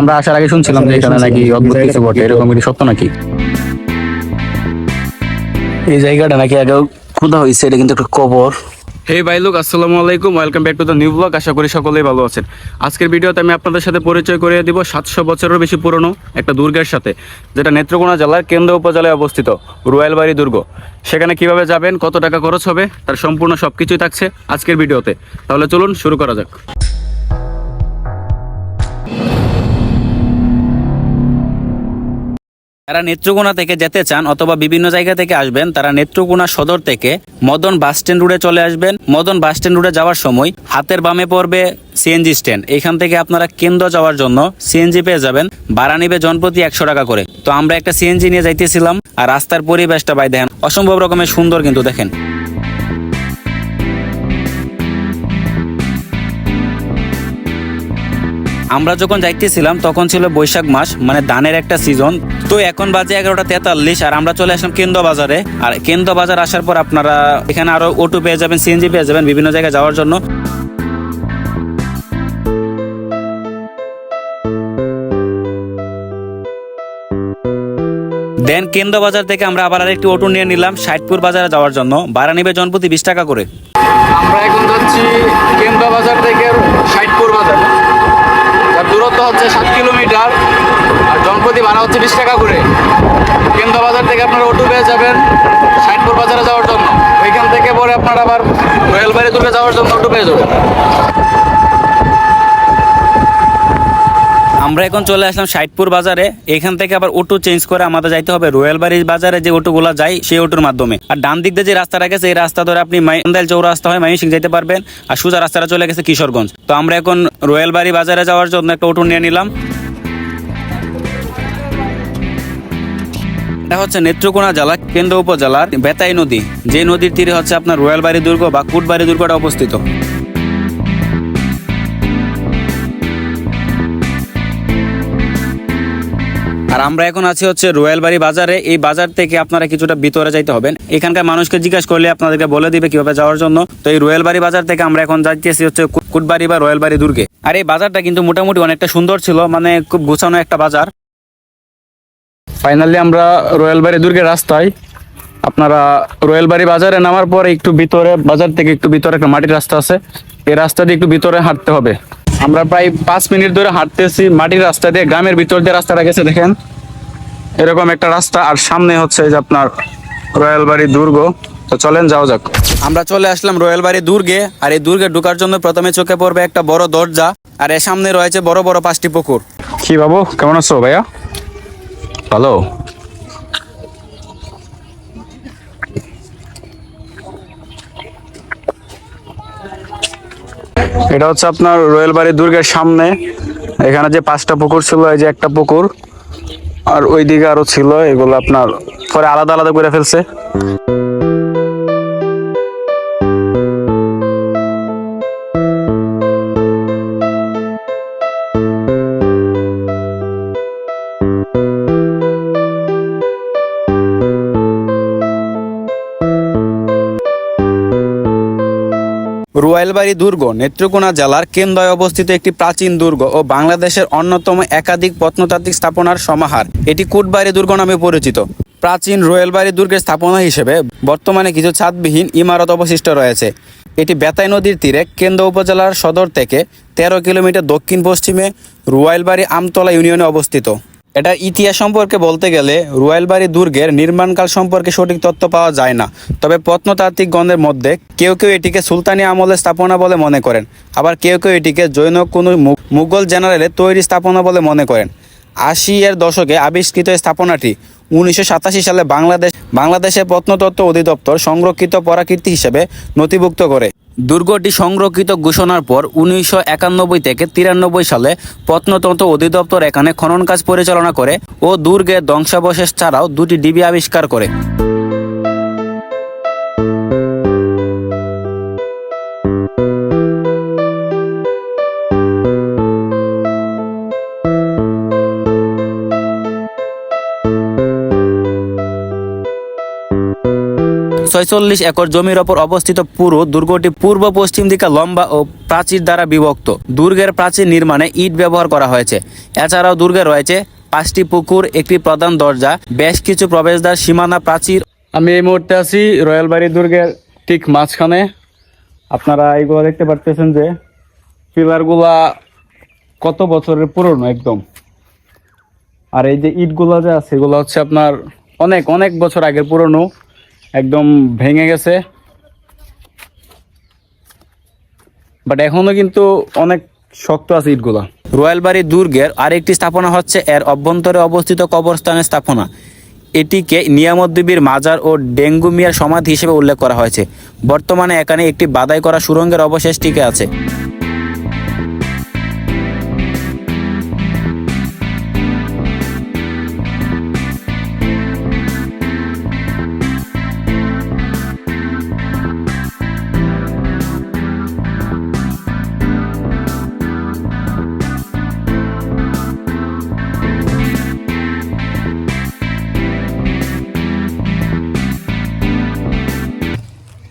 আমরা আসার আগে শুনছিলাম যে এখানে নাকি অদ্ভুত কিছু ঘটে এরকম কি সত্য নাকি? এই জায়গাটা নাকি আগে খোদা হয়েছে এটা কিন্তু একটা কবর। হে ভাই লোক আসসালামু আলাইকুম। Welcome back to the new blog আশা করি সকলেই ভালো আছেন। আজকের ভিডিওতে আমি আপনাদের সাথে পরিচয় করিয়ে দিব সাতশো বছরেরও বেশি পুরনো একটা দুর্গের সাথে যেটা নেত্রকোনা জেলার কেন্দ্র উপজেলায় অবস্থিত রুয়ালবাড়ি দুর্গ। সেখানে কীভাবে যাবেন কত টাকা খরচ হবে তার সম্পূর্ণ সব কিছুই থাকছে আজকের ভিডিওতে। তাহলে চলুন শুরু করা যাক। যারা নেত্রকোনা থেকে যেতে চান অথবা বিভিন্ন জায়গা থেকে আসবেন, তারা নেত্রকোনা সদর থেকে মদন বাস স্ট্যান্ড রুটে চলে আসবেন। মদন বাস স্ট্যান্ড রুটে যাওয়ার সময় হাতের বামে পড়বে সিএনজি স্ট্যান্ড। এখান থেকে আপনারা কেন্দ্র যাওয়ার জন্য সিএনজি পেয়ে যাবেন। ভাড়া নিবে জনপ্রতি একশো টাকা করে। তো আমরা একটা সিএনজি নিয়ে যাইতেছিলাম আর রাস্তার পরিবেশটা বাই দেখেন, অসম্ভব রকমের সুন্দর কিন্তু দেখেন। আমরা যখন যাইতেছিলাম, তখন ছিল বৈশাখ মাস মানে ধানের একটা সিজন তো এখন বাজে এগারোটা তেতাল্লিশ, আর আমরা চলে আসলাম কেন্দ্র বাজারে। আর কেন্দ্র বাজার আসার পর আপনারা এখানে আরও অটো পেয়ে যাবেন সিএনজি পেয়ে যাবেন বিভিন্ন জায়গায় যাওয়ার জন্য। দেন কেন্দ্র বাজার থেকে আমরা আবার আরেকটি অটো নিয়ে নিলাম ষাটপুর বাজারে যাওয়ার জন্য। ভাড়া নিবে জনপ্রতি বিশ টাকা করে। আমরা এখন যাচ্ছি কেন্দ্র বাজার থেকে ষাটপুর বাজার। দূরত্ব হচ্ছে? সাত কিলোমিটার। আর জনপ্রতি ভাড়া হচ্ছে বিশ টাকা করে। কেন্দ্র বাজার থেকে আপনারা অটো পেয়ে যাবেন সাইনপুর বাজারে যাওয়ার জন্য। ওইখান থেকে পরে আপনারা আবার রেলবাড়ি দূরে যাওয়ার জন্য অটো পেয়ে যাবেন। আমরা এখন চলে আসলাম ষাটপুর বাজারে। এখান থেকে আবার অটো চেঞ্জ করে আমাদের যাইতে হবে রয়্যাল বাড়ির বাজারে যে অটোগুলো যায় সেই অটোর মাধ্যমে। আর ডান দিক দিয়ে যে রাস্তাটা গেছে, এই রাস্তা ধরে আপনি মাইন্দাইল চৌরাস্তা হয় মাইমিসিং যেতে পারবেন আর সোজা রাস্তাটা চলে গেছে কিশোরগঞ্জ। তো আমরা এখন রয়্যাল বাড়ি বাজারে যাওয়ার জন্য একটা অটো নিয়ে নিলাম। এটা হচ্ছে নেত্রকোনা জেলা, কেন্দ্র উপজেলার বেতাই নদী। যে নদীর তীরে হচ্ছে আপনার রয়্যাল বাড়ি দুর্গ বা কুটবাড়ি দুর্গটা অবস্থিত। আমরা এখন আছি হচ্ছে রয়্যাল বাড়ি বাজারে। এই বাজার থেকে আপনারা কিছুটা ভিতরে যাইতে হবেন। এখানকার মানুষকে জিজ্ঞাসা করলে আপনাদেরকে বলে দিবে কীভাবে যাওয়ার জন্য। তো এই রয়্যাল বাড়ি বাজার থেকে আমরা এখন যাইতেছি হচ্ছে কুটবাড়ি বা রয়্যাল বাড়ি দুর্গে। আর এই বাজারটা কিন্তু মোটামুটি অনেকটা সুন্দর ছিল মানে খুব গুছানো একটা বাজার। ফাইনালি আমরা রয়্যালবাড়ি দুর্গের রাস্তায় আপনারা রয়্যালবাড়ি বাজারে নামার পরে একটু ভিতরে, বাজার থেকে একটু ভিতরে একটা মাটির রাস্তা আছে। এই রাস্তা দিয়ে একটু ভিতরে হাঁটতে হবে। আমরা প্রায় পাঁচ মিনিট ধরে হাঁটতেছি, মাটির রাস্তা দিয়ে গ্রামের ভিতর দিয়ে রাস্তাটা গেছে, দেখেন। এরকম একটা রাস্তা আর সামনে হচ্ছে যে আপনার রয়্যালবাড়ি দুর্গ। তো চলেন যাও যাক। আমরা চলে আসলাম রয়্যাল বাড়ি দুর্গে আর এই দুর্গে ঢোকার জন্য প্রথমে চোখে পড়বে একটা বড় দরজা আর এর সামনে রয়েছে বড় বড় পাঁচটি পুকুর। কি বাবু কেমন আছো ভাইয়া? ভালো। এটা হচ্ছে আপনার রয়্যাল বাড়ি দুর্গের সামনে। এখানে যে পাঁচটা পুকুর ছিল এই যে একটা পুকুর। আর ওইদিকে আরও ছিল এগুলো আপনার পরে আলাদা আলাদা করে ফেলছে। রুয়াইলবাড়ি দুর্গ, নেত্রকোনা জেলার কেন্দ্রে অবস্থিত একটি প্রাচীন দুর্গ ও বাংলাদেশের অন্যতম একাধিক প্রত্নতাত্ত্বিক স্থাপনার সমাহার। এটি কুটবাড়ি দুর্গ নামে পরিচিত। প্রাচীন রয়েলবাড়ি দুর্গের স্থাপনা হিসেবে বর্তমানে কিছু ছাদবিহীন ইমারত অবশিষ্ট রয়েছে। এটি বেতাই নদীর তীরে কেন্দ্র উপজেলার সদর থেকে তেরো কিলোমিটার দক্ষিণ পশ্চিমে রুয়াইলবাড়ি আমতলা ইউনিয়নে অবস্থিত। এটার ইতিহাস সম্পর্কে বলতে গেলে রুয়াইলবাড়ি দুর্গের নির্মাণকাল সম্পর্কে সঠিক তথ্য পাওয়া যায় না। তবে প্রত্নতাত্ত্বিক গণের মধ্যে কেউ কেউ এটিকে সুলতানি আমলের স্থাপনা বলে মনে করেন, আবার কেউ কেউ এটিকে জৈন কোনো মুঘল জেনারেলের তৈরি স্থাপনা বলে মনে করেন। আশি এর দশকে আবিষ্কৃত স্থাপনাটি উনিশশো সাতাশি সালে বাংলাদেশ, বাংলাদেশের প্রত্নতত্ত্ব অধিদপ্তর সংরক্ষিত পরাকীর্তি হিসেবে নথিভুক্ত করে। দুর্গটি সংরক্ষিত ঘোষণার পর উনিশশো একানব্বই থেকে তিরানব্বই সালে প্রত্নতন্ত্র অধিদপ্তর এখানে খনন কাজ পরিচালনা করে ও দুর্গের ধ্বংসাবশেষ ছাড়াও দুটি ডিবি আবিষ্কার করে। ছয়চল্লিশ একর জমির ওপর অবস্থিত পুরো দুর্গটি পূর্ব পশ্চিম দিকে লম্বা ও প্রাচীর দ্বারা বিভক্ত। দুর্গের প্রাচীর নির্মাণে ইট ব্যবহার করা হয়েছে। এছাড়াও দুর্গে রয়েছে পাঁচটি পুকুর, একটি প্রধান দরজা, বেশ কিছু প্রবেশদ্বার, সীমানা, প্রাচীর। আমি এই মুহূর্তে আছি রয়্যাল বাড়ি দুর্গের ঠিক মাঝখানে। আপনারা এইগুলো দেখতে পারতেছেন যে পিলারগুলা কত বছরের পুরনো একদম। আর এই যে ইটগুলো যে আছে, এগুলো হচ্ছে আপনার অনেক অনেক বছর আগের পুরনো। একদম ভেঙে গেছে। বাট এখনও কিন্তু অনেক শক্ত আছে ইটগুলা। রয়্যালবাড়ি দুর্গের আরেকটি স্থাপনা হচ্ছে এর অভ্যন্তরে অবস্থিত কবরস্থানের স্থাপনা। এটিকে নিয়ামদ্দীবীর মাজার ও ডেঙ্গু মিয়ার সমাধি হিসেবে উল্লেখ করা হয়েছে। বর্তমানে এখানে একটি বাদাই করা সুরঙ্গের অবশেষ টিকে আছে।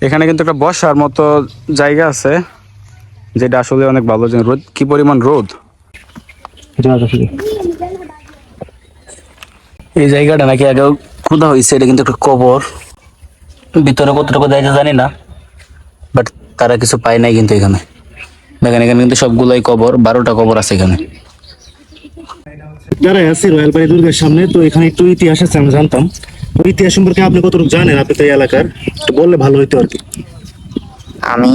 এখানে কিন্তু একটা বসার মতো জায়গা আছে যেটা আসলে অনেক ভালো যে রোদ কি পরিমাণ রোদ? এই জায়গাটা নাকি আগে খোদা হয়েছে এটা কিন্তু একটা কবর। ভিতরে কতটুকু দেয় জানি না বাট তারা কিছু পায় নাই কিন্তু এখানে। দেখেন এখানে কিন্তু সবগুলোই কবর বারোটা কবর আছে এখানে। যারা আছি রয়্যাল বাড়ি দুর্গের সামনে তো এখানে একটু ইতিহাস আছে আমি জানতাম। ইতিহাস সম্পর্কে আপনি কতটুকু জানেন? আপনি তো এই এলাকার। একটু বললে ভালো হইতো আর কি। আমি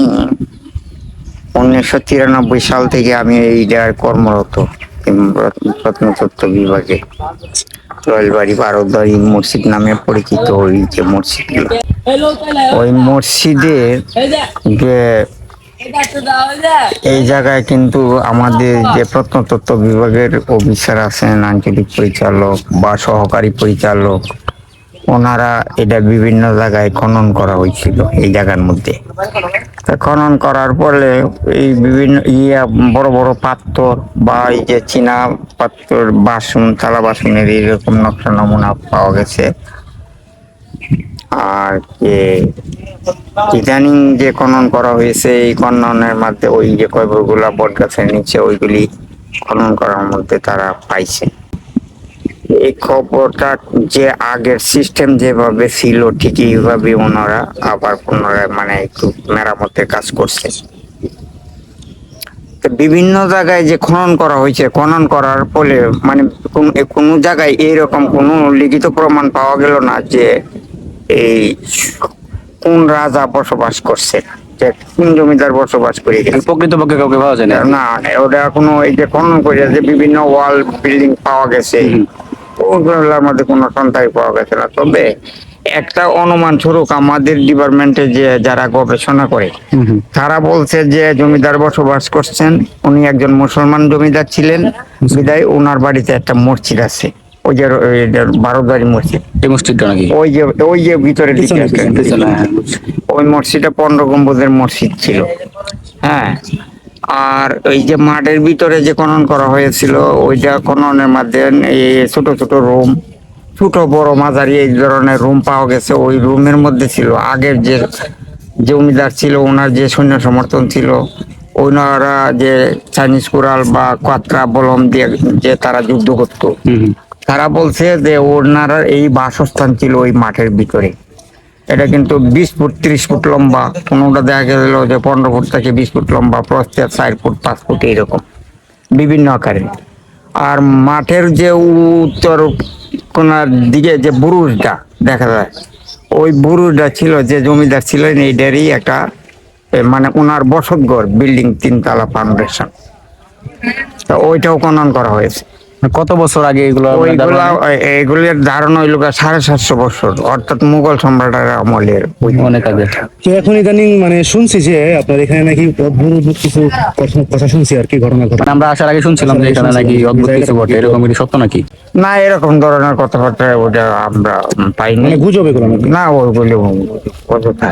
উনিশশো তিরানব্বই সাল থেকে আমি এই জায়গায় কর্মরত প্রত্নতত্ত্ব বিভাগে। রয়েলবাড়ি বারোদারি মসজিদ নামে পরিচিত ওই যে মসজিদগুলো। ওই মসজিদের যে এই জায়গায় কিন্তু আমাদের যে প্রত্নতত্ত্ব বিভাগের অফিসার আছেন, আঞ্চলিক পরিচালক বা সহকারী পরিচালক ওনারা এটা বিভিন্ন জায়গায় খনন করা হয়েছিল, এই জায়গার মধ্যে। খনন করার পরে এই বিভিন্ন ইয়ে বড় বড় পাথর বা এই যে চীনা পাথর বাসন থালা বাসনের এইরকম নকশা নমুনা পাওয়া গেছে। আর যে ইদানিং যে খনন করা হয়েছে, এই খননের মধ্যে ওই যে কয়বরগুলা বট গাছের নিচে ওইগুলি খনন করার মধ্যে তারা পাইছে। এই খবরটা যে আগের সিস্টেম যেভাবে ছিল ঠিক এইভাবে ওনারা আবার পুনরায় মানে একটু মেরামতের কাজ করছে। বিভিন্ন জায়গায় যে খনন করা হয়েছে খনন করার ফলে মানে কোন- জায়গায় এইরকম কোনো লিখিত প্রমাণ পাওয়া গেল না যে এই কোন রাজা বসবাস করছে যে কোন জমিদার বসবাস করে গেছে। প্রকৃতপক্ষে কাউকে পাওয়া যায় না। না ওটা কোনো এই যে খনন করে যে বিভিন্ন ওয়াল বিল্ডিং পাওয়া গেছে ওগুলোর মধ্যে কোনো সন্তান পাওয়া গেছে না। তবে একটা অনুমান স্বরূপ আমাদের ডিপার্টমেন্টে যে যারা গবেষণা করে তারা বলছে যে জমিদার বসবাস করছেন উনি একজন মুসলমান জমিদার ছিলেন বিদায় ওনার বাড়িতে একটা মসজিদ আছে ওই যে বারোদারি মসজিদ। এই মসজিদটা নাকি? ওই যে ওই যে ভিতরে হ্যাঁ। ওই মসজিদটা পনেরো গম্বুজের মসজিদ ছিল। হ্যাঁ। আর ওই যে মাঠের ভিতরে যে খনন করা হয়েছিল ওইটা খননের মাধ্যমে এই ছোট ছোট রুম ছোট বড় মাঝারি এই ধরনের রুম পাওয়া গেছে। ওই রুমের মধ্যে ছিল আগের যে জমিদার ছিল ওনার যে সৈন্য সমর্থন ছিল ওনারা যে চাইনিজ কুরাল বা কাতরা বলম দিয়ে যে তারা যুদ্ধ করতো। তারা বলছে যে ওনারা এই বাসস্থান ছিল ওই মাঠের ভিতরে। এটা কিন্তু বিশ ফুট, ত্রিশ ফুট লম্বা। কোনোটা দেখা গেল যে পনেরো ফুট থেকে বিশ ফুট লম্বা প্রস্থের চার ফুট, পাঁচ ফুট এইরকম। বিভিন্ন আকারে আর মাঠের যে উত্তর কোনার দিকে যে বুরুজটা দেখা যায়, ওই বুরুজটা ছিল, যে জমিদার ছিলেন এইটারই একটা মানে ওনার বসতঘর, বিল্ডিং তিনতলা ফাউন্ডেশন ওইটাও খনন করা হয়েছে। কত বছর আগে এগুলো ওইগুলা এগুলির ধারণা হইল সাড়ে সাতশো বছর অর্থাৎ মুঘল সম্রাটের আমলের অনেক আগে। তো এখন ইদানিং মানে শুনছি যে আপনার এখানে নাকি অদ্ভুত কিছু কথা- কথা শুনছি আর কি ঘটনা ঘটনা মানে আমরা আসার আগে শুনছিলাম যে এখানে নাকি অদ্ভুত কিছু ঘটে এরকম কি সত্য নাকি? না এরকম ধরনের কথাবার্তা ওটা আমরা পাইনি। মানে গুজব এগুলো নাকি না ওইগুলি অযথা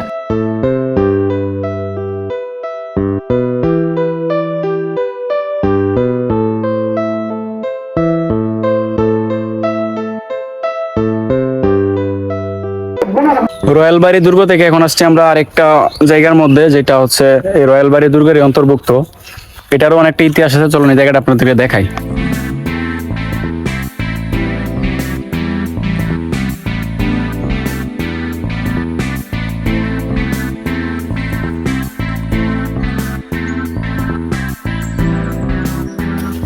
রয়্যাল বাড়ি দুর্গ থেকে এখন আসছি আমরা আরেকটা জায়গার মধ্যে, যেটা হচ্ছে এই রয়্যাল বাড়ি দুর্গের অন্তর্ভুক্ত। এটারও অনেকটা ইতিহাস আছে, চলুন এই জায়গাটা আপনাদেরকে দেখাই।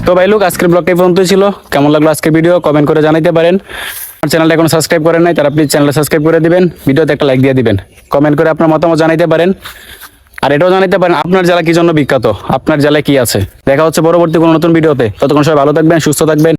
তো ভাই লোক আজকের ব্লগটা এই পর্যন্তই ছিল। কেমন লাগল আজকের ভিডিও কমেন্ট করে জানাইতে পারেন। আমার চ্যানেলটা এখনও সাবস্ক্রাইব করেন নাই, তারা প্লিজ চ্যানেলটা সাবস্ক্রাইব করে দিবেন, ভিডিওতে একটা লাইক দিয়ে দিবেন। কমেন্ট করে আপনার মতামত জানাইতে পারেন। আর এটাও জানাইতে পারেন, আপনার জেলা কি জন্য বিখ্যাত? আপনার জেলায় কি আছে? দেখা হচ্ছে পরবর্তী কোনো নতুন ভিডিওতে। ততক্ষণ সবাই ভালো থাকবেন, সুস্থ থাকবেন।